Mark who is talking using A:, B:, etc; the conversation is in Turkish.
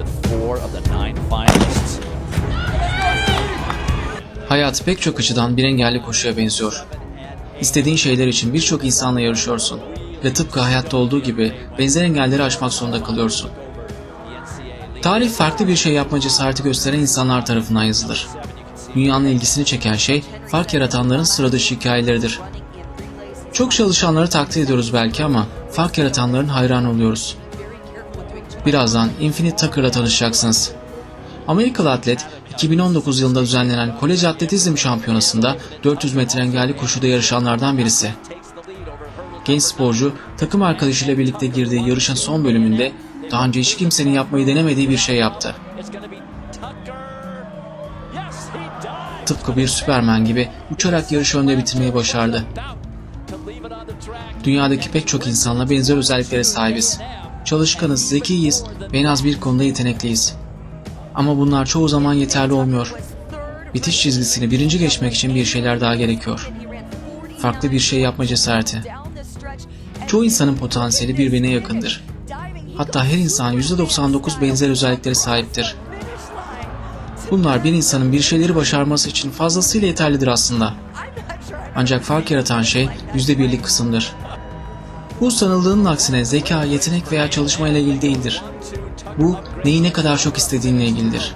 A: with four of the nine finalists. Hayat pek çok açıdan bir engelli koşuya benziyor. İstediğin şeyler için birçok insanla yarışıyorsun ve tıpkı hayatta olduğu gibi benzer engelleri aşmak zorunda kalıyorsun. Tarih farklı bir şey yapma cesareti gösteren insanlar tarafından yazılır. Dünyanın ilgisini çeken şey fark yaratanların sıra dışı hikayeleridir. Çok çalışanları takdir ediyoruz belki ama fark yaratanların hayran oluyoruz. Birazdan Infinite Tucker'la tanışacaksınız. Amerikalı atlet 2019 yılında düzenlenen kolej atletizm şampiyonasında 400 metre engelli koşuda yarışanlardan birisi. Genç sporcu takım arkadaşıyla birlikte girdiği yarışın son bölümünde daha önce hiç kimsenin yapmayı denemediği bir şey yaptı. Tıpkı bir süpermen gibi uçarak yarışı önde bitirmeyi başardı. Dünyadaki pek çok insanla benzer özelliklere sahibiz. Çalışkanız, zekiyiz ve en az bir konuda yetenekliyiz. Ama bunlar çoğu zaman yeterli olmuyor. Bitiş çizgisini birinci geçmek için bir şeyler daha gerekiyor. Farklı bir şey yapma cesareti. Çoğu insanın potansiyeli birbirine yakındır. Hatta her insan %99 benzer özelliklere sahiptir. Bunlar bir insanın bir şeyleri başarması için fazlasıyla yeterlidir aslında. Ancak fark yaratan şey yüzde birlik kısımdır. Bu sanıldığının aksine zeka, yetenek veya çalışmayla ilgili değildir. Bu neyi ne kadar çok istediğinle ilgilidir.